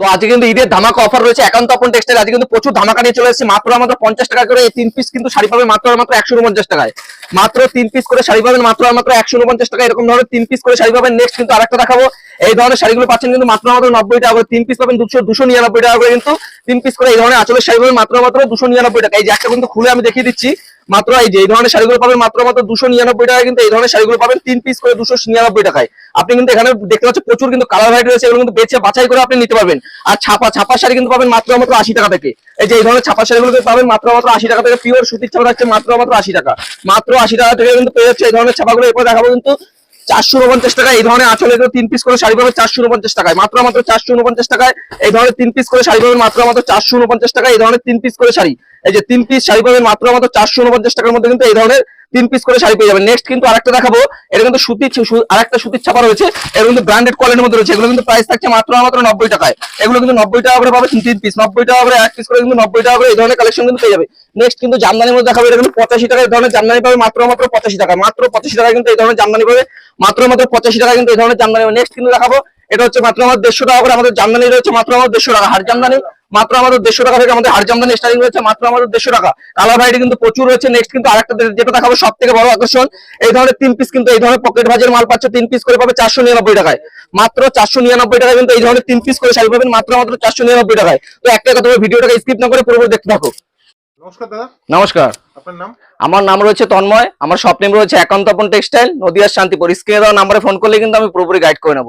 তো আজকে কিন্তু ঈদের ধামাকা অফার রয়েছে। একান্ত আপন টেক্সটাইল আজকে কিন্তু প্রচুর ধামাকা নিয়ে চলে এসেছে। মাত্র মাত্র পঞ্চাশ টাকা করে তিন পিস কিন্তু শাড়ি পাবে মাত্র মাত্র একশো উনপঞ্চাশ টাকায়। মাত্র তিন পিস করে শাড়ি পাবেন মাত্র মাত্র একশো উনপঞ্চাশ টাকা এরকম ধরনের তিন পিস করে শাড়ি পাবেন। নেক্সট কিন্তু আরেকটা দেখাবো। এই ধরনের শাড়িগুলো পাচ্ছেন কিন্তু মাত্র মাত্র নব্বই টাকা করে। তিন পিস পাবেন দুশো দুশো নিরানব্বই টাকা করে কিন্তু তিন পিস করে এই ধরনের আচলের শাড়ি পাবেন মাত্র মাত্র দুশো নিরানব্বই টাকা। এই যে একটা কিন্তু খুলে আমি দেখিয়ে দিচ্ছি। মাত্র এই যে, এই ধরনের শাড়িগুলো পাবেন মাত্র মাত্র দুশো নিরানব্বই টাকায় কিন্তু এই ধরনের শাড়িগুলো পাবেন তিন পিস করে দুশো নিরানব্বই টাকায়। আপনি কিন্তু এখানে দেখতে পাচ্ছেন প্রচুর কিন্তু কালার ভ্যারাইটি রয়েছে, এগুলো কিন্তু বেছে বাছাই করে আপনি নিতে পারবেন। আর ছাপা ছাপা শাড়ি কিন্তু পাবেন মাত্র মাত্র আশি টাকা থেকে। এই যে, এই ধরনের ছাপা শাড়িগুলো পাবেন মাত্র মাত্র আশি টাকা থেকে। পিওর সুতির ছাপা থাকছে মাত্র মাত্র আশি টাকা। মাত্র আশি টাকা থেকে কিন্তু পেয়ে যাচ্ছে এই ধরনের ছাপাগুলো। এরপর দেখাবো কিন্তু চারশো উনপঞ্চাশ টাকা এই ধরনের আঁচলে তিন পিস করে শাড়ি পাবেন চারশো উনপঞ্চাশ টাকায়। মাত্র মাত্র চারশো উনপঞ্চাশ টাকায় এই ধরনের তিন পিস করে শাড়ি পাবেন মাত্র মাত্র চারশো উনপঞ্চাশ টাকা এই ধরনের তিন পিস করে শাড়ি। এই যে তিন পিস শাড়ি পাবেন মাত্র মাত্র চারশো উনপঞ্চাশ টাকার মধ্যে কিন্তু এই ধরনের তিন পিস করে শাড়ি পেয়ে যাবেন। নেক্সট কিন্তু আরেকটা দেখাবো। এটা কিন্তু সুতির সু- আরেকটা সুতির ছাপা রয়েছে। এগুলো কিন্তু ব্র্যান্ডেড কোয়ালিটির মধ্যে রয়েছে। এগুলো কিন্তু প্রাইস থাকছে মাত্র মাত্র নব্বই টাকায়। এগুলো কিন্তু নব্বই টাকা করে পাবে তিন পিস নব্বই টাকা করে এক পিস করে কিন্তু নব্বই টাকা করে এই ধরনের কালেকশন কিন্তু পেয়ে যাবে। নেক্সট কিন্তু জামদানির মধ্যে দেখাবো। এটা কিন্তু পঁচাশি টাকা এই ধরনের জামদানি পাবে মাত্র মাত্র পঁচাশি টাকা মাত্র পঁচাশি টাকা কিন্তু এই ধরনের জামদানি পাবে। মাত্র মাত্র পঁচাশি টাকা কিন্তু এই ধরনের জামদানি নেক্সট কিন্তু দেখাবো। এটা হচ্ছে মাত্র আমার দেড়শো টাকা করে আমাদের জামদানি রয়েছে মাত্র আমার দেড়শো টাকা। হার জামদানি মাত্র আমাদের দেড়শো টাকা থেকে আমাদের হার জামদানি স্টার্টিং রয়েছে মাত্র আমাদের দেড়শো টাকা। কালার ভ্যারাইটি কিন্তু প্রচুর রয়েছে। নেক্সট কিন্তু আরেকটা যেটা দেখাবো সব থেকে বড় আকর্ষণ এই ধরনের তিন পিস কিন্তু এই ধরনের পকেট ভাজের মাল পাচ্ছে তিন পিস করে পাবে চারশো নিরানব্বই টাকায়। মাত্র চারশো নিরানব্বই টাকায় কিন্তু এই ধরনের তিন পিস করে শাড়ি পাবেন মাত্র মাত্র চারশো নিরানব্বই টাকায়। তো একটা কথা ভিডিওটাকে স্কিপ না করে পুরোপুরি দেখতে থাকো। নমস্কার দাদা। নমস্কার। আপনার নাম? আমার নাম রয়েছে তন্ময় আমার শপ নেম রয়েছে একান্ত আপন টেক্সটাইল নদিয়ার শান্তিপুর। স্ক্রিনে দেওয়া নাম্বারে ফোন করলে কিন্তু আমি পুরোপুরি গাইড করে নেব।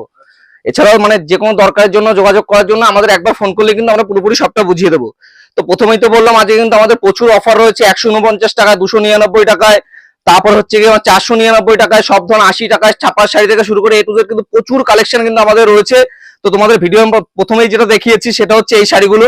এছাড়াও মানে যে কোনো দরকারের জন্য যোগাযোগ করার জন্য আমাদের একবার ফোন করলে কিন্তু আমরা পুরোপুরি সবটা বুঝিয়ে দেবো। তো প্রথমেই তো বললাম, আজকে কিন্তু আমাদের প্রচুর অফার রয়েছে, একশো উনপঞ্চাশ টাকা, দুশো নিরানব্বই টাকায়। তারপর হচ্ছে কি চারশো নিরানব্বই টাকায়, সব ধরনের আশি টাকায় ছাপার শাড়ি থেকে শুরু করে এ টু জেড কিন্তু প্রচুর কালেকশন কিন্তু আমাদের রয়েছে। তো তোমাদের ভিডিও প্রথমেই যেটা দেখিয়েছি, সেটা হচ্ছে এই শাড়িগুলো।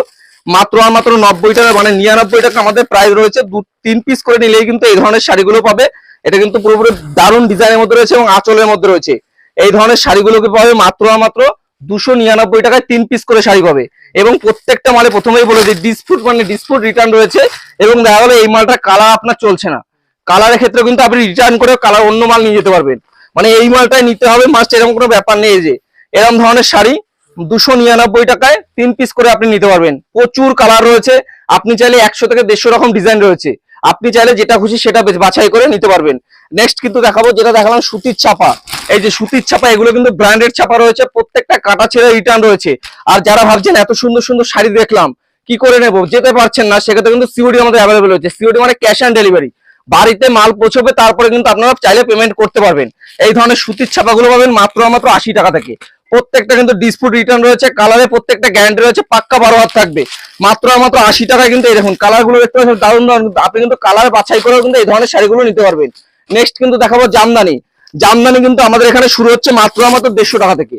মাত্র আর মাত্র নব্বই টাকা মানে নিরানব্বই টাকা আমাদের প্রাইস রয়েছে। দু, তিন পিস করে নিলেই কিন্তু এই ধরনের শাড়িগুলো পাবে। এটা কিন্তু পুরোপুরি দারুণ ডিজাইনের মধ্যে রয়েছে এবং আঁচলের মধ্যে রয়েছে। এই ধরনের শাড়িগুলোকে পাবে মাত্র মাত্র দুশো নিরানব্বই টাকায় তিন পিস করে শাড়ি পাবে। এবং প্রত্যেকটা মালে প্রথমেই বলে দিই ডিসপুট মানে ডিসপুট রিটার্ন রয়েছে এবং দেখা গেলো এই মালটা কালার আপনার চলছে না। কালারের ক্ষেত্রে কিন্তু আপনি রিটার্ন করে কালার অন্য মাল নিয়ে যেতে পারবেন। মানে এই মালটাই নিতে হবে মাস্ট এরকম কোনো ব্যাপার নেই যে। এরকম ধরনের শাড়ি দুশো নিরানব্বই টাকায় তিন পিস করে আপনি নিতে পারবেন। প্রচুর কালার রয়েছে। আপনি চাইলে একশো থেকে দেড়শো রকম ডিজাইন রয়েছে। আপনি চাইলে যেটা খুশি সেটা বাছাই করে নিতে পারবেন। নেক্সট কিন্তু দেখাবো, যেটা দেখালাম সুতির ছাপা। এই যে সুতির ছাপা, এগুলো কিন্তু ব্র্যান্ডেড ছাপা রয়েছে, প্রত্যেকটা কাটা ছেড়ে রিটার্ন রয়েছে। আর যারা ভাবছেন এত সুন্দর সুন্দর শাড়ি দেখলাম, কি করে নেব? যেতে পারছেন না, সেক্ষেত্রে কিন্তু সিওডি আমাদের অ্যাভেলেবেল হচ্ছে সিওডি মানে ক্যাশ অন ডেলিভারি বাড়িতে মাল পৌঁছবে, তারপরে কিন্তু আপনারা চাইলে পেমেন্ট করতে পারবেন। এই ধরনের সুতির ছাপাগুলো পাবেন মাত্র মাত্র আশি টাকা থেকে। প্রত্যেকটা কিন্তু ডিসপুট রিটার্ন রয়েছে কালারে প্রত্যেকটা গ্যারান্টি রয়েছে, পাক্কা বারো হাত থাকবে। মাত্র মাত্র আশি টাকায় কিন্তু এই দেখুন কালারগুলো দেখতে পাচ্ছেন দারুণ দারুণ আপনি কিন্তু কালার বাছাই করেও কিন্তু এই ধরনের শাড়িগুলো নিতে পারবেন। নেক্সট কিন্তু দেখাবো জামদানি। জামদানি কিন্তু আমাদের এখানে শুরু হচ্ছে মাত্র মাত্র দেড়শো টাকা থেকে।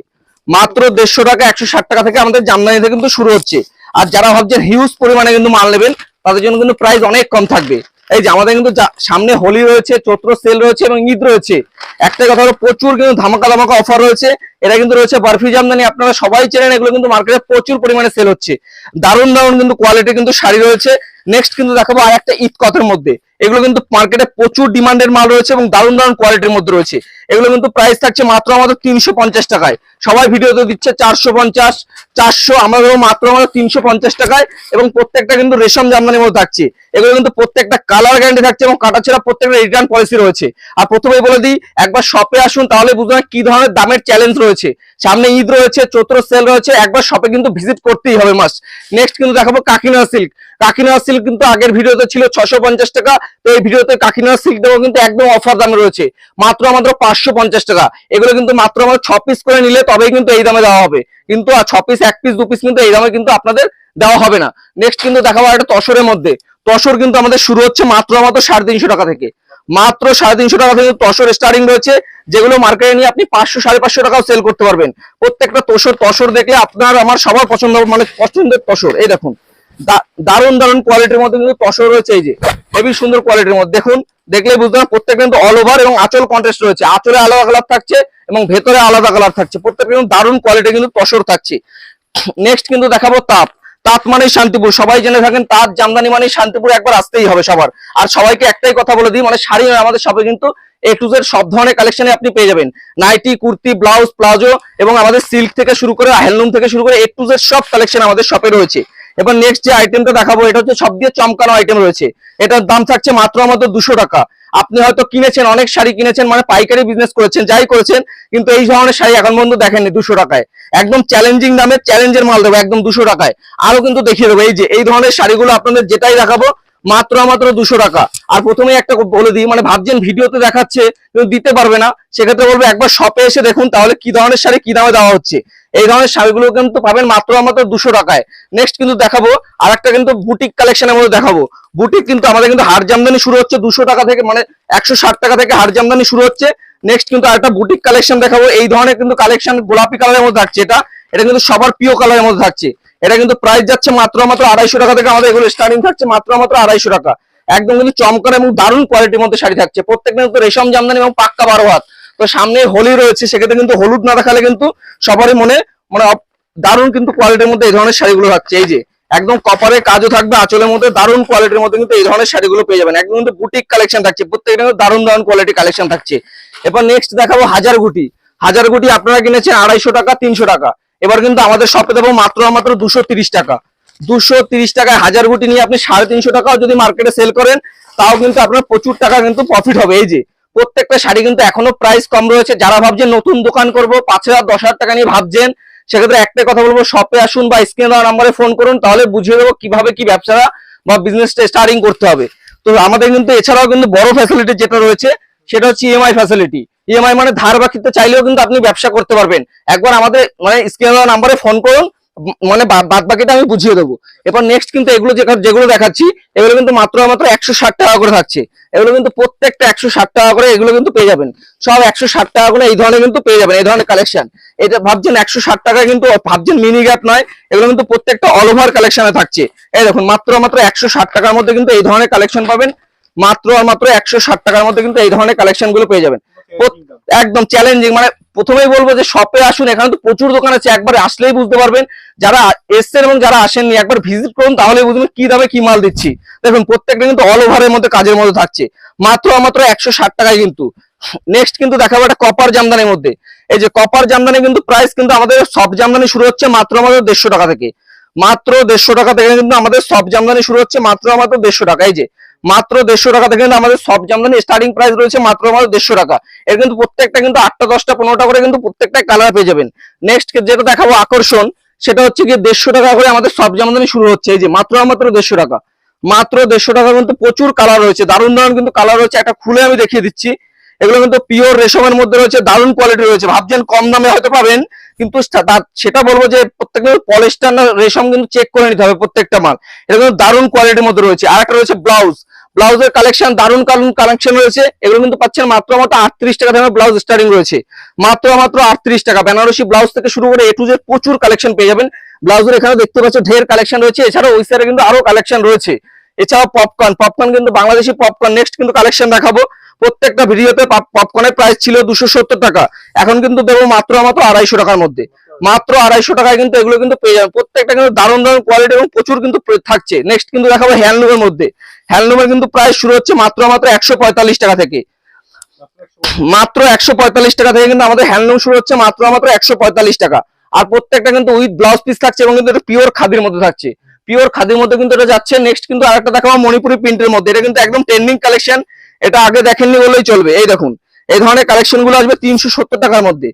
মাত্র দেড়শো টাকা, একশো ষাট টাকা থেকে আমাদের জামদানি থেকে কিন্তু শুরু হচ্ছে। আর যারা ভাবছেন হিউজ পরিমাণে কিন্তু মাল নেবেন, তাদের জন্য কিন্তু প্রাইস অনেক কম থাকবে। এই যে আমাদের কিন্তু সামনে হোলি রয়েছে, চৈত্র সেল রয়েছে এবং ঈদ রয়েছে। একটাই কথা হলো প্রচুর কিন্তু ধামাকা ধামাকা অফার রয়েছে। এটা কিন্তু রয়েছে বার্ফি জামদানি। আপনারা সবাই চেনেন এগুলো কিন্তু মার্কেটে প্রচুর পরিমাণে সেল হচ্ছে। দারুণ দারুণ কিন্তু কোয়ালিটি কিন্তু শাড়ি রয়েছে। নেক্সট কিন্তু দেখাবো আর একটা ঈদ কথার মধ্যে। এগুলো কিন্তু মার্কেটে প্রচুর ডিমান্ডের মাল রয়েছে এবং দারুণ দারুণ কোয়ালিটির মধ্যে রয়েছে। এগুলো কিন্তু প্রাইস থাকছে মাত্র আমাদের তিনশো পঞ্চাশ টাকায়। সবাই ভিডিওতে দিচ্ছে চারশো পঞ্চাশ, চারশো, আমরা মাত্র আমাদের তিনশো পঞ্চাশ টাকায় এবং প্রত্যেকটা কিন্তু রেশম জামদানির মধ্যে থাকছে। এগুলো কিন্তু প্রত্যেকটা কালার গ্যারান্টি থাকছে এবং কাটা ছেড়া প্রত্যেকটা রিটার্ন পলিসি রয়েছে। আর প্রথমেই বলে দিই, একবার শপে আসুন তাহলে বুঝতে বুঝবেন কি ধরনের দামের চ্যালেঞ্জ রয়েছে। সামনে ঈদ রয়েছে, চৈত্র সেল রয়েছে, একবার শপে কিন্তু ভিজিট করতেই হবে মাস নেক্সট কিন্তু দেখাবো কাকিনা সিল্ক কাকিনা সিল্ক কিন্তু আগের ভিডিওতে ছিল ছশো পঞ্চাশ টাকা তো এই ভিডিওতে কাকিনা সিল্ক দেবো কিন্তু একদম অফার দামে রয়েছে। মাত্র আমাদের পাঁচশো পঞ্চাশ টাকা। এগুলো কিন্তু মাত্র আমাদের ছ পিস করে নিলে তবেই কিন্তু এই দামে দেওয়া হবে। কিন্তু আর ছ পিস এক পিস দু পিস কিন্তু এই দামে কিন্তু আপনাদের দেওয়া হবে না। নেক্সট কিন্তু দেখাবো একটা তসরের মধ্যে। তসর কিন্তু আমাদের শুরু হচ্ছে মাত্র মাত্র সাড়ে তিনশো টাকা থেকে। মাত্র সাড়ে তিনশো টাকা থেকে তসর স্টার্টিং রয়েছে। যেগুলো মার্কেটে নিয়ে আপনি পাঁচশো, সাড়ে পাঁচশো টাকাও সেল করতে পারবেন। প্রত্যেকটা তসর তসর দেখলে আপনার আমার সবার পছন্দ মানে পছন্দের তসর। এই দেখুন দারুণ দারুণ কোয়ালিটির মধ্যে কিন্তু তসর রয়েছে এই যে। হেভি সুন্দর কোয়ালিটির মধ্যে। দেখুন দেখলে বুঝতে প্রত্যেকটা কিন্তু অল ওভার এবং আঁচল কন্টেস্ট রয়েছে। আঁচলে আলাদা কালার থাকছে এবং ভেতরে আলাদা কালার থাকছে। প্রত্যেকটা কিন্তু দারুণ কোয়ালিটি কিন্তু তসর থাকছে। নেক্সট কিন্তু দেখাবো তাপ তাঁত মানে শান্তিপুর। সবাই জেনে থাকেন, তাঁত জামদানি মানে শান্তিপুর একবার আসতেই হবে সবার। আর সবাইকে একটাই কথা বলে দিই মানে শাড়ি আমাদের শপে কিন্তু এ টু জেড সব ধরনের কালেকশনে আপনি পেয়ে যাবেন। নাইটি কুর্তি ব্লাউজ প্লাজো এবং আমাদের সিল্ক থেকে শুরু করে হ্যান্ডলুম থেকে শুরু করে এ টু জেড সব কালেকশন আমাদের শপে রয়েছে। এবার নেক্সট যে আইটেমটা দেখাবো, এটা হচ্ছে সব দিয়ে চমকানো আইটেম রয়েছে। এটার দাম থাকছে মাত্র আমাদের দুশো টাকা। আপনি হয়তো কিনেছেন, অনেক শাড়ি কিনেছেন মানে পাইকারি বিজনেস করেছেন, যাই করেছেন, কিন্তু এই ধরনের শাড়ি এখন পর্যন্ত দেখেননি দুশো টাকায়। একদম চ্যালেঞ্জিং দামে চ্যালেঞ্জের মাল দেবো, একদম দুশো টাকায়। আরও কিন্তু দেখিয়ে দেবো, এই যে, এই ধরনের শাড়িগুলো আপনাদের যেটাই দেখাবো মাত্র মাত্র দুশো টাকা। আর প্রথমে একটা বলে দিই মানে ভাবছেন ভিডিওতে দেখাচ্ছে কিন্তু দিতে পারবে না, সেক্ষেত্রে বলব একবার শপে এসে দেখুন, তাহলে কি ধরনের শাড়ি, কি দামে দেওয়া হচ্ছে। এই ধরনের শাড়িগুলো কিন্তু পাবেন মাত্র মাত্র দুশো টাকায়। নেক্সট কিন্তু দেখাবো আর একটা কিন্তু বুটিক কালেকশনের মধ্যে দেখাবো। বুটিক কিন্তু আমাদের কিন্তু হার জামদানি শুরু হচ্ছে দুশো টাকা থেকে মানে একশো ষাট টাকা থেকে হার জামদানি শুরু হচ্ছে। নেক্সট কিন্তু আরেকটা বুটিক কালেকশন দেখাবো, এই ধরনের কিন্তু কালেকশন গোলাপি কালারের মধ্যে থাকছে এটা। এটা কিন্তু সবার প্রিয় কালারের মধ্যে থাকছে। এটা কিন্তু প্রাইস যাচ্ছে মাত্র মাত্র আড়াইশো টাকা থেকে আমাদের এগুলো স্টার্টিং থাকছে মাত্র মাত্র আড়াইশো টাকা। একদম কিন্তু চমকার এবং দারুণ কোয়ালিটির মধ্যে শাড়ি থাকছে। প্রত্যেকটা কিন্তু রেশম, জামদানি এবং পাক্কা বারো হাত। তো সামনে হোলি রয়েছে, সেক্ষেত্রে কিন্তু হলুদ না দেখালে কিন্তু সবারই মনে মানে দারুণ কিন্তু কোয়ালিটির মধ্যে এই ধরনের শাড়িগুলো থাকছে। এই যে, একদম কপারের কাজও থাকবে, আঁচলের মধ্যে দারুণ কোয়ালিটির মধ্যে কিন্তু এই ধরনের শাড়িগুলো পেয়ে যাবেন। একদম কিন্তু বুটিক কালেকশন থাকছে। প্রত্যেকটা কিন্তু দারুণ দারুণ কোয়ালিটি কালেকশন থাকছে। এবার নেক্সট দেখাবো হাজার গুটি। হাজার গুটি আপনারা কিনেছেন আড়াইশো টাকা, তিনশো টাকা। এবার কিন্তু আমাদের শপে দেবো মাত্র মাত্র দুশো টাকা। দুশো টাকায় হাজার গুটি নিয়ে আপনি সাড়ে তিনশো টাকাও যদি মার্কেটে সেল করেন, তাও কিন্তু আপনার প্রচুর টাকা কিন্তু প্রফিট হবে। এই যে, প্রত্যেকটা শাড়ি কিন্তু এখনও প্রাইস কম রয়েছে। যারা ভাবছেন নতুন দোকান করব, পাঁচ হাজার, দশ হাজার টাকা নিয়ে ভাবছেন, সেক্ষেত্রে একটাই কথা বলব শপে আসুন বা স্ক্রিনে দেওয়া নাম্বারে ফোন করুন, তাহলে বুঝিয়ে দেবো কীভাবে কি ব্যবসা বা বিজনেসটা স্টার্টিং করতে হবে। তো আমাদের কিন্তু এছাড়াও কিন্তু বড় ফ্যাসিলিটি যেটা রয়েছে, সেটা হচ্ছে ইএমআই ফ্যাসিলিটি ইএমআই মানে ধার বাকিতে চাইলেও কিন্তু আপনি ব্যবসা করতে পারবেন। একবার আমাদের মানে স্ক্রিনে দেওয়া নাম্বারে ফোন করুন মানে বাদ বাকিটা আমি বুঝিয়ে দেবো। এবার নেক্সট কিন্তু এগুলো যেগুলো দেখাচ্ছি, এগুলো কিন্তু মাত্র মাত্র একশো ষাট টাকা করে থাকছে। এগুলো কিন্তু প্রত্যেকটা একশো ষাট টাকা করে এগুলো কিন্তু পেয়ে যাবেন। সব একশো ষাট টাকা করে এই ধরনের কিন্তু পেয়ে যাবেন, এই ধরনের কালেকশন এটা ভাবছেন একশো ষাট টাকা কিন্তু ভাবছেন মিনি গ্যাপ নয়, এগুলো কিন্তু প্রত্যেকটা অল ওভার কালেকশনে থাকছে। এই দেখুন, মাত্র মাত্র একশো ষাট টাকার মধ্যে কিন্তু এই ধরনের কালেকশন পাবেন। মাত্র মাত্র একশো ষাট টাকার মধ্যে কিন্তু এই ধরনের কালেকশনগুলো পেয়ে যাবেন। একদম চ্যালেঞ্জিং মানে প্রথমেই বলব যে শপে আসুন এখানে তো প্রচুর দোকান আছে একবার আসলেই বুঝতে পারবেন। যারা এসছেন এবং যারা আসেননি একবার ভিজিট করুন তাহলে বুঝবেন কি দামে কি মাল দিচ্ছি। দেখুন প্রত্যেকটা কিন্তু অল ওভারের মধ্যে কাজের মধ্যে থাকছে। মাত্র মাত্র একশো ষাট টাকায় কিন্তু। নেক্সট কিন্তু দেখাবো একটা কপার জামদানির মধ্যে। এই যে কপার জামদানি কিন্তু প্রাইস কিন্তু আমাদের সব জামদানি শুরু হচ্ছে মাত্র আমাদের দেড়শো টাকা থেকে। মাত্র দেড়শো টাকা থেকে কিন্তু আমাদের সব জামদানি শুরু হচ্ছে মাত্র মাত্র দেড়শো টাকা। এই যে মাত্র দেড়শো টাকা থেকে কিন্তু আমাদের সব জামদানি স্টার্টিং প্রাইস রয়েছে মাত্র মাত্র দেড়শো টাকা। এর কিন্তু প্রত্যেকটা কিন্তু আটটা, দশটা, পনেরোটা করে কিন্তু প্রত্যেকটা কালার পেয়ে যাবেন। নেক্সট যেটা দেখাবো আকর্ষণ, সেটা হচ্ছে কি দেড়শো টাকা করে আমাদের সব জামদানি শুরু হচ্ছে। এই যে মাত্র মাত্র দেড়শো টাকা। মাত্র দেড়শো টাকা কিন্তু প্রচুর কালার রয়েছে। দারুণ দারুণ কিন্তু কালার রয়েছে। একটা খুলে আমি দেখিয়ে দিচ্ছি। এগুলো কিন্তু পিওর রেশমের মধ্যে রয়েছে। দারুণ কোয়ালিটি রয়েছে। ভাবছেন কম দামে হয়তো পাবেন। কিন্তু সেটা বলব যে প্রত্যেকটা পলিস্টার রেশম কিন্তু চেক করে নিতে হবে প্রত্যেকটা মাল। এটা কিন্তু দারুণ কোয়ালিটির মধ্যে রয়েছে। আর একটা রয়েছে ব্লাউজ ব্লাউজের কালেকশন দারুণ কারণ কালেকশন রয়েছে। এগুলো কিন্তু পাচ্ছেন মাত্র মাত্র আটত্রিশ টাকা দামে ব্লাউজ স্টার্টিং রয়েছে। মাত্র মাত্র আটত্রিশ টাকা। বেনারসি ব্লাউজ থেকে শুরু করে এ টু প্রচুর কালেকশন পেয়ে যাবেন। ব্লাউজের এখানে দেখতে পাচ্ছ ঢের কালেকশন রয়েছে। এছাড়াও ওই সাইডে কিন্তু আরও কালেকশন রয়েছে। এছাড়াও পপকর্ন পপকর্ন কিন্তু বাংলাদেশি পপকর্ন নেক্সট কিন্তু কালেকশন দেখাবো। প্রত্যেকটা ভিডিওতে পপকর্নের প্রাইস ছিল দুশো টাকা। এখন কিন্তু দেবো মাত্র মাত্র আড়াইশো টাকার মধ্যে। মাত্র আড়াইশো টাকায় কিন্তু এগুলো কিন্তু পেয়ে যাবেন। প্রত্যেকটা কিন্তু দারুণ দারুণ কোয়ালিটি এবং প্রচুর কিন্তু থাকছে। নেক্সট কিন্তু দেখাবো হ্যান্ডলুমের মধ্যে। হ্যান্ডলুমের কিন্তু প্রাইস শুরু হচ্ছে মাত্র মাত্র একশো পঁয়তাল্লিশ টাকা থেকে। মাত্র একশো পঁয়তাল্লিশ টাকা থেকে কিন্তু আমাদের হ্যান্ডলুম শুরু হচ্ছে মাত্র মাত্র একশো পঁয়তাল্লিশ টাকা। আর প্রত্যেকটা কিন্তু উইথ ব্লাউজ পিস থাকছে এবং কিন্তু এটা পিওর খাদির মধ্যে থাকছে। পিওর খাদির মধ্যে কিন্তু এটা যাচ্ছে। নেক্সট কিন্তু আরেকটা দেখাবো মণিপুরি প্রিন্টের মধ্যে। এটা কিন্তু একদম ট্রেন্ডিং কালেকশন এটা আগে দেখেননি বললেই চলবে। এই দেখুন, এই ধরনের কালেকশনগুলো আসবে তিনশো সত্তর টাকার মধ্যে।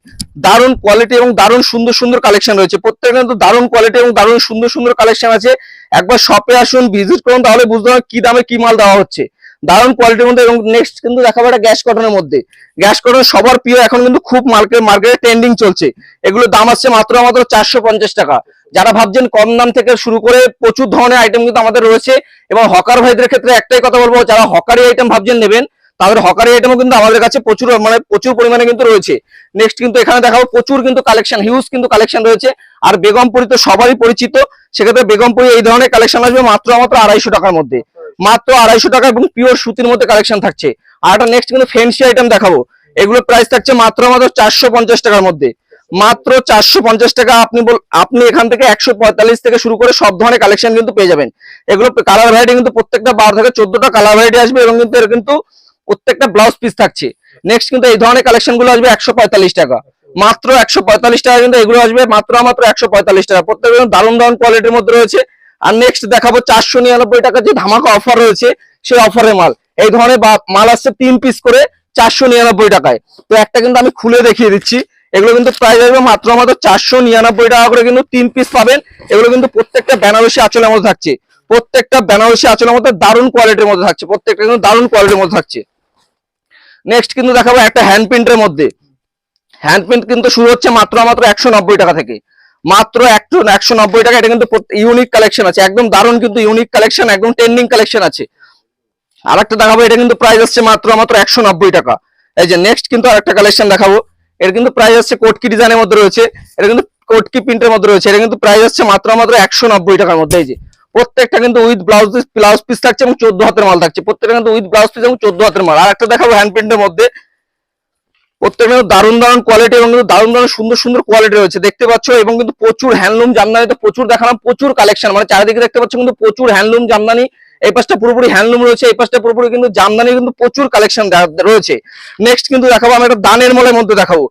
দারুণ কোয়ালিটি এবং দারুণ সুন্দর সুন্দর কালেকশন রয়েছে। প্রত্যেকটা কিন্তু দারুণ কোয়ালিটি এবং দারুণ সুন্দর সুন্দর কালেকশন আছে। একবার শপে আসুন ভিজিট করুন, তাহলে বুঝতে পারবেন কি দামে কি মাল দেওয়া হচ্ছে। দারুণ কোয়ালিটির মধ্যে এবং নেক্সট কিন্তু দেখাবো একটা গ্যাস কটনের মধ্যে। গ্যাস কটন সবার প্রিয়, এখন কিন্তু খুব মার্কেট মার্কেটে ট্রেন্ডিং চলছে। এগুলোর দাম আসছে মাত্র মাত্র চারশো পঞ্চাশ টাকা। যারা ভাবছেন কম দাম থেকে শুরু করে প্রচুর ধরনের আইটেম কিন্তু আমাদের রয়েছে, এবং হকার ভাইদের ক্ষেত্রে একটাই কথা বলব, যারা হকারি আইটেম ভাবছেন নেবেন, তাদের হকারি আইটেমও কিন্তু আমাদের কাছে প্রচুর মানে প্রচুর পরিমাণে কিন্তু রয়েছে। নেক্সট কিন্তু এখানে দেখাবো, প্রচুর কিন্তু কালেকশন হিউজ কিন্তু কালেকশন রয়েছে, আর বেগমপুরি তো সবারই পরিচিত, সেক্ষেত্রে বেগমপুরি এই ধরনের কালেকশন আসবে মাত্র মাত্র আড়াইশো টাকার মধ্যে। মাত্র আড়াইশো টাকা এবং পিওর সুতির মধ্যে কালেকশন থাকছে। আর একটা নেক্সট কিন্তু ফ্যান্সি আইটেম দেখাবো এগুলো প্রাইস থাকছে মাত্র মাত্র চারশো পঞ্চাশ টাকার মধ্যে। মাত্র চারশো পঞ্চাশ টাকা আপনি আপনি এখান থেকে একশো পঁয়তাল্লিশ থেকে শুরু করে সব ধরনের কালেকশন কিন্তু পেয়ে যাবেন। এগুলো কালার ভ্যারাইটি কিন্তু প্রত্যেকটা বারো থেকে চোদ্দটা কালার ভ্যারাইটি আসবে এবং কিন্তু এর কিন্তু প্রত্যেকটা ব্লাউজ পিস থাকছে। নেক্সট কিন্তু এই ধরনের কালেকশনগুলো আসবে একশো পঁয়তাল্লিশ টাকা। মাত্র একশো পঁয়তাল্লিশ টাকা কিন্তু এগুলো আসবে, মাত্র মাত্র একশো পঁয়তাল্লিশ টাকা। প্রত্যেকটা দারুণ দারুণ কোয়ালিটির মধ্যে রয়েছে। আর নেক্সট দেখাবো চারশো নিরানব্বই টাকা যে ধামাকা অফার রয়েছে, সেই অফারের মাল। এই ধরনের মাল আসছে তিন পিস করে চারশো নিরানব্বই টাকায়। তো একটা কিন্তু আমি খুলে দেখিয়ে দিচ্ছি। এগুলো কিন্তু প্রাইস আসবে মাত্র মাত্র চারশো নিরানব্বই টাকা করে কিন্তু তিন পিস পাবেন। এগুলো কিন্তু প্রত্যেকটা বেনারসি আঁচলের মধ্যে থাকছে। প্রত্যেকটা বেনারসি আঁচলের মধ্যে দারুণ কোয়ালিটির মধ্যে থাকছে। প্রত্যেকটা কিন্তু দারুণ কোয়ালিটির মধ্যে থাকছে। নেক্সট কিন্তু দেখাবো একটা হ্যান্ড প্রিন্টের মধ্যে। হ্যান্ড প্রিন্ট কিন্তু শুরু হচ্ছে মাত্র মাত্র একশো নব্বই টাকা থেকে। মাত্র একশো একশো নব্বই টাকা, এটা কিন্তু ইউনিক কালেকশন আছে। একদম দারুণ কিন্তু ইউনিক কালেকশন একদম ট্রেন্ডিং কালেকশন আছে। আর একটা দেখাবো, এটা কিন্তু প্রাইস আসছে মাত্র মাত্র একশো নব্বই টাকা। এই যে নেক্সট কিন্তু আরেকটা কালেকশন দেখাবো। এর কিন্তু প্রাইস আসছে কোটকি ডিজাইনের মধ্যে রয়েছে এটা কিন্তু কোটকি প্রিন্টের মধ্যে রয়েছে এটা কিন্তু প্রাইস আসছে মাত্র মাত্র একশো নব্বই টাকার মধ্যে, এই যে। প্রত্যেকটা কিন্তু with blouse piece blouse piece থাকছে এবং চোদ্দ হাতের মাল থাকছে। প্রত্যেকটা কিন্তু উইথ ব্লাউজ পিস এবং চোদ্দ হাতের মাল। আর একটা দেখাবো হ্যান্ড প্রিন্টের মধ্যে। প্রত্যেকটা কিন্তু দারুণ দারুণ কোয়ালিটি এবং কিন্তু দারুণ দারুণ সুন্দর সুন্দর কোয়ালিটি রয়েছে। দেখতে পাচ্ছ এবং কিন্তু প্রচুর হ্যান্ডলুম জামদানিতে প্রচুর দেখালাম, প্রচুর কালেকশন মানে চারিদিকে দেখতে পাচ্ছ কিন্তু প্রচুর হ্যান্ডলুম জামদানি এই পাশটা পুরোপুরি হ্যান্ডলুম রয়েছে, এই পাশটা পুরোপুরি কিন্তু জামদানি, কিন্তু প্রচুর কালেকশন রয়েছে। নেক্সট কিন্তু দেখাবো, আমি একটা দানের মলের মধ্যে দেখাবো।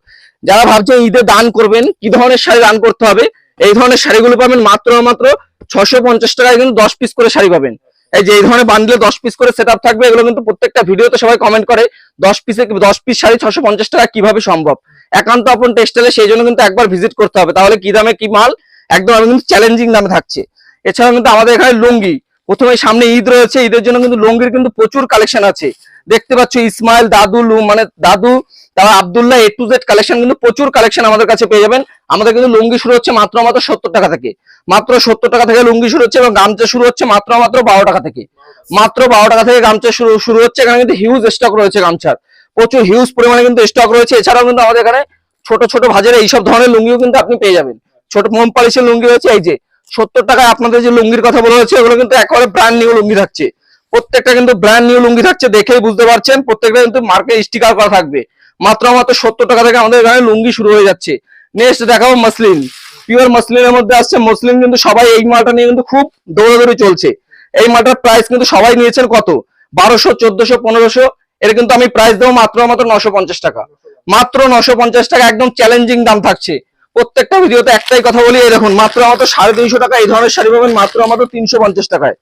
যারা ভাবছেন ঈদে দান করবেন, কি ধরনের শাড়ি দান করতে হবে? এই ধরনের শাড়িগুলো পাবেন মাত্র মাত্র ছশো পঞ্চাশ টাকায় কিন্তু দশ পিস করে শাড়ি পাবেন। এই যে, এই ধরনের বান্ডেলে দশ পিস করে সেট থাকবে, এগুলো কিন্তু প্রত্যেকটা ভিডিওতে সবাই কমেন্ট করে, দশ পিসে দশ পিস শাড়ি ছশো পঞ্চাশ টাকা কীভাবে সম্ভব? একান্ত আপন টেক্সটাইলে সেই জন্য কিন্তু একবার ভিজিট করতে হবে। তাহলে কি দামে কি মাল? একদম কিন্তু চ্যালেঞ্জিং দামে থাকছে। এছাড়াও কিন্তু আমাদের এখানে লুঙ্গি প্রথমে সামনে ঈদ রয়েছে, ঈদের জন্য কিন্তু লুঙ্গির কিন্তু প্রচুর কালেকশন আছে। দেখতে পাচ্ছ ইসমাইল, দাদু মানে দাদু তারপর Abdullah A to Z collection কিন্তু প্রচুর কালেকশন আমাদের কাছে পেয়ে যাবেন। আমাদের কিন্তু লুঙ্গি শুরু হচ্ছে মাত্র মাত্র সত্তর টাকা থেকে। মাত্র সত্তর টাকা থেকে লুঙ্গি শুরু হচ্ছে এবং গামছা শুরু হচ্ছে মাত্র মাত্র বারো টাকা থেকে। মাত্র বারো টাকা থেকে গামছা শুরু শুরু হচ্ছে। এখানে কিন্তু হিউজ স্টক রয়েছে গামছার। প্রচুর হিউজ পরিমাণে কিন্তু স্টক রয়েছে। এছাড়াও কিন্তু আমাদের এখানে ছোট ছোট ভাজের এইসব ধরনের লুঙ্গিও কিন্তু আপনি পেয়ে যাবেন। ছোট মোম পালিশের লুঙ্গি রয়েছে, এই যে সত্তর টাকায় আপনাদের যে লুঙ্গির কথা বলা হয়েছে ওগুলো কিন্তু একেবারে ব্র্যান্ড নিউ লুঙ্গি থাকছে। প্রত্যেকটা কিন্তু ব্র্যান্ড নিউ লুঙ্গি থাকছে দেখেই বুঝতে পারছেন, প্রত্যেকটা কিন্তু মার্কেট স্টিকার করা থাকবে। মাত্র মাত্র সত্তর টাকা থেকে আমাদের এখানে লুঙ্গি শুরু হয়ে যাচ্ছে। নেক্সট দেখাবো মসলিন পিওর মসলিনের মধ্যে আসছে মসলিন কিন্তু সবাই এই মালটা নিয়ে কিন্তু খুব দৌড়াদৌড়ি চলছে। এই মালটার প্রাইস কিন্তু সবাই নিয়েছেন কত? বারোশো, চোদ্দশো, পনেরোশো, এর কিন্তু আমি প্রাইস দেবো মাত্র মাত্র নশো পঞ্চাশ টাকা। মাত্র নশো পঞ্চাশ টাকা একদম চ্যালেঞ্জিং দাম থাকছে। প্রত্যেকটা ভিডিওতে একটাই কথা বলি, এই দেখুন, মাত্র মাত্র সাড়ে তিনশো টাকা, এই ধরনের শাড়ি পাবেন মাত্র মাত্র তিনশো পঞ্চাশ টাকায়।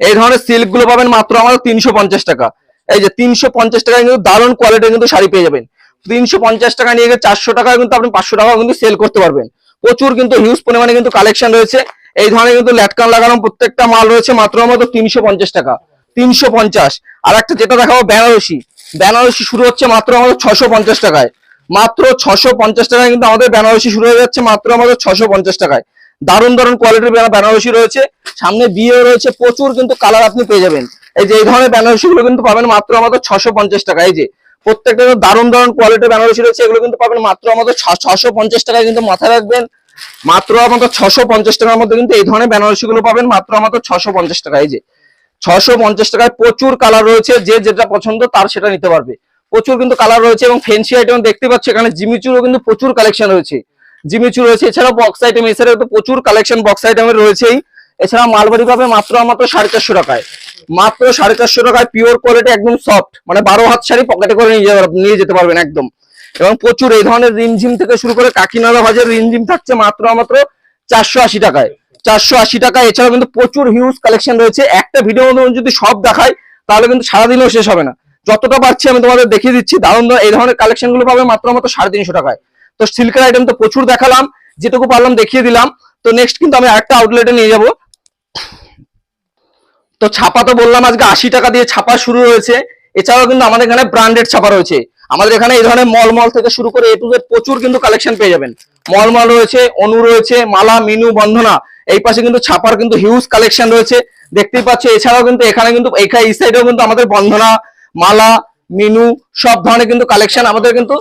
এই ধরনের সিল্কগুলো পাবেন মাত্র আমাদের তিনশো পঞ্চাশ টাকা। এই যে তিনশো পঞ্চাশ টাকায় কিন্তু দারুণ কোয়ালিটির কিন্তু শাড়ি পেয়ে যাবেন। তিনশো পঞ্চাশ টাকা নিয়ে চারশো টাকায় কিন্তু আপনি পাঁচশো টাকা কিন্তু সেল করতে পারবেন। প্রচুর কিন্তু হিউজ পরিমাণে কিন্তু কালেকশন রয়েছে। এই ধরনের কিন্তু ল্যাটকান লাগানো প্রত্যেকটা মাল রয়েছে মাত্র মাত্র তিনশো পঞ্চাশ টাকা। তিনশো পঞ্চাশ। আর একটা যেটা দেখাবো, বেনারসি। বেনারসি শুরু হচ্ছে মাত্র আমাদের ছশো পঞ্চাশ টাকায়। মাত্র ছশো পঞ্চাশ টাকায় কিন্তু আমাদের বেনারসি শুরু হয়ে যাচ্ছে, মাত্র আমাদের ছশো পঞ্চাশ টাকায়। দারুণ দারুণ কোয়ালিটির বেনারসি রয়েছে। সামনে বিয়ে রয়েছে, প্রচুর কিন্তু কালার আপনি পেয়ে যাবেন। এই যে এই ধরনের বেনারসি গুলো কিন্তু পাবেন মাত্র আমাদের ছশো পঞ্চাশ টাকা এই যে প্রত্যেকটা দারুণ দারুণ কোয়ালিটির বেনারসি রয়েছে, এগুলো কিন্তু পাবেন মাত্র আমাদের ছশো পঞ্চাশ টাকায় কিন্তু মাথায় রাখবেন। মাত্র আমাদের ছশো পঞ্চাশ টাকার মধ্যে কিন্তু এই ধরনের বেনারসি গুলো পাবেন, মাত্র আমাদের ছশো পঞ্চাশ টাকা এই যে ছশো পঞ্চাশ টাকায় প্রচুর কালার রয়েছে, যে যেটা পছন্দ তার সেটা নিতে পারবে। প্রচুর কিন্তু কালার রয়েছে এবং ফেন্সি আইটেম দেখতে পাচ্ছি, এখানে জিমিচুরও কিন্তু প্রচুর কালেকশন রয়েছে। জিমিচু রয়েছে, এছাড়াও বক্স আইটেম এছাড়াও তো প্রচুর কালেকশন বক্স আইটেমের রয়েছেই। এছাড়া মালবাড়ি পাবে মাত্র মাত্র সাড়ে চারশো টাকায়। মাত্র সাড়ে চারশো টাকায় পিওর কোয়ালিটি একদম সফট মানে বারো হাত শাড়ি পকেটে করে নিয়ে নিয়ে যেতে পারবেন একদম। এবং প্রচুর এই ধরনের রিমঝিম থেকে শুরু করে কাকিনাড়া ভাজের রিমঝিম থাকছে মাত্র মাত্র চারশো আশি টাকায়। চারশো আশি টাকা এছাড়াও কিন্তু প্রচুর হিউজ কালেকশন রয়েছে। একটা ভিডিও মধ্যে যদি সব দেখায়, তাহলে কিন্তু সারাদিনও শেষ হবে না। যতটা পারছি আমি তোমাদের দেখিয়ে দিচ্ছি। দারুণ এই ধরনের কালেকশনগুলো পাবে মাত্র মাত্র সাড়ে তিনশো টাকায়। তো সিল্কের আইটেম তো প্রচুর দেখালাম, যেটুকু পারলাম দেখিয়ে দিলাম। তো নেক্সট কিন্তু আমি আরেকটা আউটলেটে নিয়ে যাব। তো ছাপা তো বললাম আজকে আশি টাকা দিয়ে ছাপা শুরু হয়েছে। এছাড়াও কিন্তু আমাদের এখানে ব্র্যান্ডেড ছাপা রয়েছে। আমাদের এখানে এই ধরনের মল মল থেকে শুরু করে এ প্রচুর কিন্তু কালেকশন পেয়ে যাবেন। মল মল রয়েছে অনু রয়েছে, মালা, মিনু বন্ধনা এই পাশে কিন্তু ছাপার কিন্তু হিউজ কালেকশন রয়েছে। দেখতেই পাচ্ছ, এছাড়াও কিন্তু এখানে কিন্তু এই সাইডেও কিন্তু আমাদের বন্ধনা মালা, মিনু, সব ধরনের কিন্তু কালেকশন আমাদের কিন্তু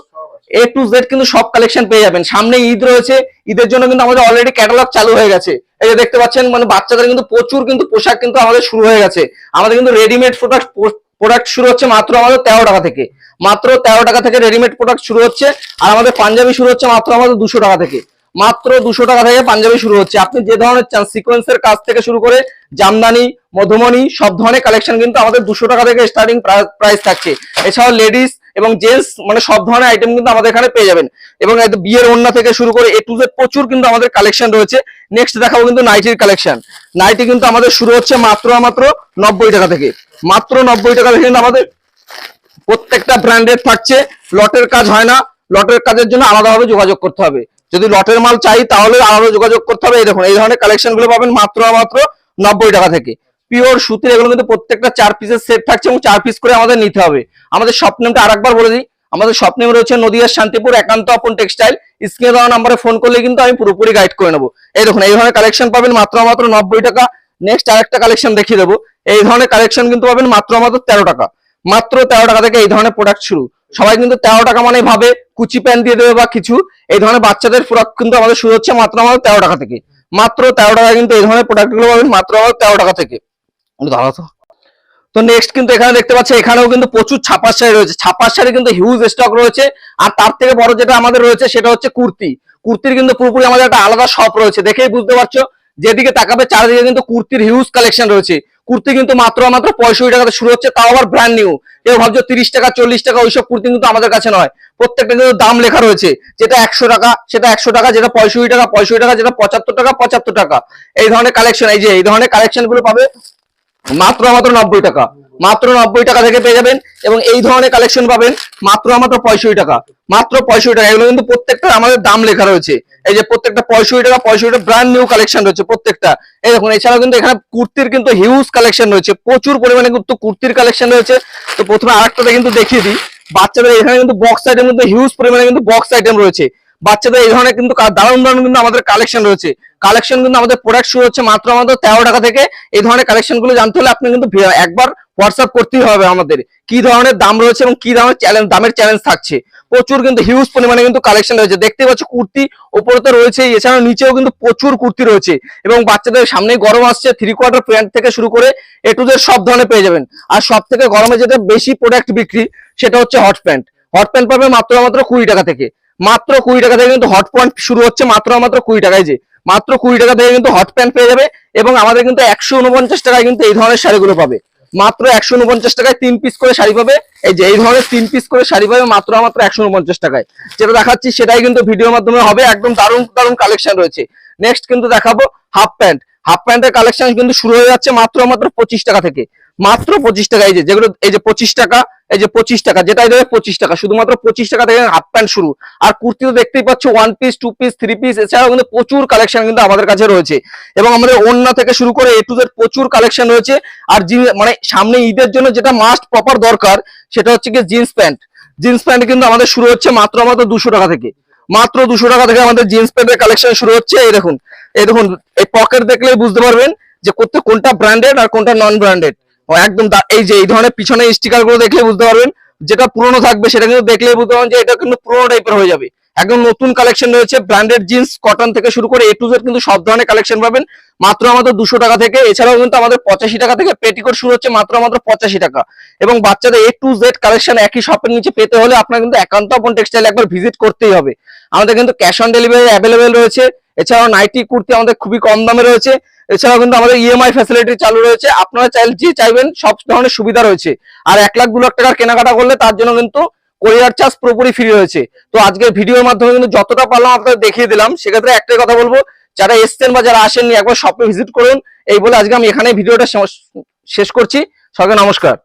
এ টু জেড কিন্তু সব কালেকশন পেয়ে যাবেন। সামনে ঈদ রয়েছে, ঈদের জন্য কিন্তু আমাদের অলরেডি ক্যাটালগ চালু হয়ে গেছে। এই যে দেখতে পাচ্ছেন মানে বাচ্চাদের কিন্তু প্রচুর কিন্তু পোশাক কিন্তু আমাদের শুরু হয়ে গেছে। আমাদের কিন্তু রেডিমেড প্রোডাক্ট প্রোডাক্ট শুরু হচ্ছে মাত্র আমাদের তেরো টাকা থেকে। মাত্র তেরো টাকা থেকে রেডিমেড প্রোডাক্ট শুরু হচ্ছে, আর আমাদের পাঞ্জাবি শুরু হচ্ছে মাত্র আমাদের দুশো টাকা থেকে। মাত্র দুশো টাকা থেকে পাঞ্জাবি শুরু হচ্ছে। আপনি যে ধরনের চান সিকোয়েন্সের কাজ থেকে শুরু করে জামদানি, মধুমণি, সব ধরনের কালেকশন কিন্তু আমাদের দুশো টাকা থেকে স্টার্টিং প্রাইস থাকছে। এছাড়াও লেডিস এবং জেন্টস মানে সব ধরনের আইটেম কিন্তু আমাদের এখানে পেয়ে যাবেন। এবং বিয়ের ওড়না থেকে শুরু করে এ টু জেড প্রচুর কিন্তু আমাদের কালেকশন রয়েছে। নেক্সট দেখাবো কিন্তু নাইটির কালেকশন নাইটি কিন্তু আমাদের শুরু হচ্ছে মাত্র মাত্র নব্বই টাকা থেকে। মাত্র নব্বই টাকা থেকে কিন্তু আমাদের প্রত্যেকটা ব্র্যান্ডেড থাকছে। লটের কাজ হয় না। লটের কাজের জন্য আলাদাভাবে যোগাযোগ করতে হবে। যদি লটের মাল চাই তাহলে আলাদা যোগাযোগ করতে হবে। এই দেখুন, এই ধরনের কালেকশনগুলো পাবেন মাত্র মাত্র নব্বই টাকা থেকে। পিওর সুতির এগুলো কিন্তু প্রত্যেকটা চার পিসের সেট থাকছে এবং চার পিস করে আমাদের নিতে হবে। আমাদের নেমটা আরেকবার বলে দিই। আমাদের নেম রয়েছে নদিয়ার শান্তিপুর, একান্ত আপন টেক্সটাইল স্ক্রিনে দেওয়া নাম্বারে ফোন করলে কিন্তু আমি পুরোপুরি গাইড করে নেব। এই দেখুন, এই ধরনের কালেকশন পাবেন মাত্র মাত্র নব্বই টাকা। নেক্সট আরেকটা কালেকশন দেখিয়ে দেবো। এই ধরনের কালেকশন কিন্তু পাবেন মাত্র মাত্র তেরো টাকা। মাত্র তেরো টাকা থেকে এই ধরনের প্রোডাক্ট শুরু। সবাই কিন্তু তেরো টাকা মানে ভাবে, কুচি প্যান্ট দিয়ে দেবে বা কিছু, এই ধরনের বাচ্চাদের প্রোডাক্ট কিন্তু আমাদের শুরু হচ্ছে মাত্র মাত্র তেরো টাকা থেকে। মাত্র তেরো টাকা কিন্তু এই ধরনের প্রোডাক্টগুলো পাবেন মাত্র মাত্র তেরো টাকা থেকে। তো। তো নেক্সট কিন্তু এখানে দেখতে পাচ্ছি, এখানেও কিন্তু প্রচুর ছাপার শাড়ি রয়েছে। ছাপার শাড়ি কিন্তু হিউজ স্টক রয়েছে। আর তার থেকে বড় যেটা আমাদের রয়েছে, সেটা হচ্ছে কুর্তি। কুর্তির কিন্তু পুরোপুরি আমাদের একটা আলাদা শপ রয়েছে। দেখেই বুঝতে পারছ যেদিকে তাকাবে চারিদিকে কিন্তু কুর্তির হিউজ কালেকশন রয়েছে। কুর্তি কিন্তু মাত্র মাত্র পঁয়ষট্টি টাকাতে শুরু হচ্ছে, তাও আবার ব্র্যান্ড নিউ কেউ ভাবছ তিরিশ টাকা, চল্লিশ টাকা, ওইসব কুর্তি কিন্তু আমাদের কাছে নয়। প্রত্যেকটা কিন্তু দাম লেখা রয়েছে। যেটা একশো টাকা, সেটা একশো টাকা, যেটা পঁয়ষট্টি টাকা পঁয়ষট্টি টাকা, যেটা পঁচাত্তর টাকা পঁচাত্তর টাকা। এই ধরনের কালেকশন এই যে, এই ধরনের কালেকশনগুলো পাবে মাত্র মাত্র নব্বই টাকা। মাত্র নব্বই টাকা থেকে পেয়ে যাবেন এবং এই ধরনের কালেকশন পাবেন মাত্র মাত্র পঁয়ষট্টি টাকা। মাত্র পঁয়ষট্টি টাকা। এগুলো কিন্তু প্রত্যেকটা আমাদের দাম লেখা রয়েছে। এই যে প্রত্যেকটা পঁয়ষট্টি টাকা, পঁয়ষট্টি ব্র্যান্ড নিউ কালেকশন রয়েছে প্রত্যেকটা। এই দেখুন, এছাড়াও কিন্তু এখানে কুর্তির কিন্তু হিউজ কালেকশন রয়েছে। প্রচুর পরিমাণে কিন্তু কুর্তির কালেকশন রয়েছে। তো প্রথমে আরেকটাতে কিন্তু দেখিয়ে দিই। বাচ্চাদের এখানে কিন্তু বক্স আইটেম কিন্তু হিউজ পরিমাণে কিন্তু বক্স আইটেম রয়েছে। বাচ্চাদের এই ধরনের কিন্তু দারুণ দারুণ কিন্তু আমাদের কালেকশন রয়েছে। কালেকশন কিন্তু আমাদের প্রোডাক্ট শুরু হচ্ছে মাত্র আমাদের তেরো টাকা থেকে। এই ধরনের কালেকশনগুলো জানতে হলে আপনি কিন্তু একবার হোয়াটসঅ্যাপ করতেই হবে আমাদের। কি ধরনের দাম রয়েছে এবং কি ধরনের চ্যালেঞ্জ দামের চ্যালেঞ্জ থাকছে। প্রচুর কিন্তু হিউজ পরিমাণে কিন্তু কালেকশন রয়েছে। দেখতে পাচ্ছ কুর্তি উপরে তো রয়েছে, এছাড়াও নিচেও কিন্তু প্রচুর কুর্তি রয়েছে এবং বাচ্চাদের সামনে গরম আসছে থ্রি কোয়ার্টার প্যান্ট থেকে শুরু করে এ টু সব ধরনের পেয়ে যাবেন। আর সব থেকে গরমে যেটা বেশি প্রোডাক্ট বিক্রি, সেটা হচ্ছে হট প্যান্ট হট প্যান্ট পাবে মাত্র মাত্র কুড়ি টাকা থেকে। মাত্র কুড়ি টাকা থেকে কিন্তু হট প্যান্ট শুরু হচ্ছে, মাত্র মাত্র কুড়ি টাকায় যে। মাত্র কুড়ি টাকা থেকে কিন্তু হট প্যান্ট পেয়ে যাবে এবং আমাদের কিন্তু একশো উনপঞ্চাশ টাকায় কিন্তু এই ধরনের শাড়িগুলো পাবে। মাত্র একশো উনপঞ্চাশ টাকায় তিন পিস করে শাড়ি পাবে। এই যে, এই ধরনের তিন পিস করে শাড়ি পাবে মাত্র মাত্র একশো উনপঞ্চাশ টাকায়। যেটা দেখাচ্ছি সেটাই কিন্তু ভিডিওর মাধ্যমে হবে, একদম দারুণ দারুণ কালেকশন রয়েছে। নেক্সট কিন্তু দেখাবো হাফ প্যান্ট হাফ প্যান্টের কালেকশন কিন্তু শুরু হয়ে যাচ্ছে মাত্র মাত্র পঁচিশ টাকা থেকে। মাত্র পঁচিশ টাকা, এই যেগুলো, এই যে পঁচিশ টাকা, এই যে পঁচিশ টাকা, যেটাই দেবে পঁচিশ টাকা। শুধুমাত্র পঁচিশ টাকা থেকে হাফ প্যান্ট শুরু। আর কুর্তি তো দেখতেই পাচ্ছ one piece two piece three piece এছাড়াও কিন্তু প্রচুর কালেকশন কিন্তু আমাদের কাছে রয়েছে। এবং আমাদের ওন্না থেকে শুরু করে এ টু জেড প্রচুর কালেকশন রয়েছে। আর মানে সামনে ঈদের জন্য যেটা মাস্ট প্রপার দরকার, সেটা হচ্ছে কি জিন্স প্যান্ট জিন্স প্যান্ট কিন্তু আমাদের শুরু হচ্ছে মাত্র মাত্র দুশো টাকা থেকে। মাত্র দুশো টাকা থেকে আমাদের জিন্স প্যান্টের কালেকশন শুরু হচ্ছে। এই দেখুন এই দেখুন, এই পকেট দেখলেই বুঝতে পারবেন যে করতে কোনটা ব্র্যান্ডেড আর কোনটা নন ব্র্যান্ডেড একদম এই যে এই ধরনের পিছনে স্টিকারগুলো দেখলে বুঝতে পারবেন, যেটা পুরনো থাকবে সেটা কিন্তু দেখলে বুঝতে পারবেন যে এটা কিন্তু পুরনো টাইপের হয়ে যাবে। একদম নতুন কালেকশন রয়েছে ব্র্যান্ডেড জিন্স কটন থেকে শুরু করে এ টু জেড কিন্তু সব ধরনের কালেকশন পাবেন। মাত্র আমাদের দুশো টাকা থেকে, এছাড়াও কিন্তু আমাদের পঁচাশি টাকা থেকে পেটিকোট শুরু হচ্ছে মাত্র মাত্র পঁচাশি টাকা। এবং বাচ্চাদের এ টু জেড কালেকশন একই শপের নিচে পেতে হলে আপনার কিন্তু একান্ত আপন টেক্সটাইল একবার ভিজিট করতেই হবে। আমাদের কিন্তু ক্যাশ অন ডেলিভারি অ্যাভেলেবেল রয়েছে। এছাড়াও নাইটি কুর্তি আমাদের খুবই কম দামে রয়েছে। এছাড়াও কিন্তু আমাদের ইএমআই ফ্যাসিলিটি চালু রয়েছে। আপনারা চাইলে যে চাইবেন, সব ধরনের সুবিধা রয়েছে। আর এক লাখ দু লাখ টাকার কেনাকাটা করলে তার জন্য কিন্তু কোরিয়ার চার্জ পুরোপুরি ফ্রি রয়েছে। তো আজকে ভিডিওর মাধ্যমে কিন্তু যতটা পারলাম আপনাদের দেখিয়ে দিলাম, সেক্ষেত্রে একটাই কথা বলব, যারা এসছেন বা যারা আসেননি, একবার শপে ভিজিট করুন। এই বলে আজকে আমি এখানে ভিডিওটা শেষ করছি। সবাইকে নমস্কার।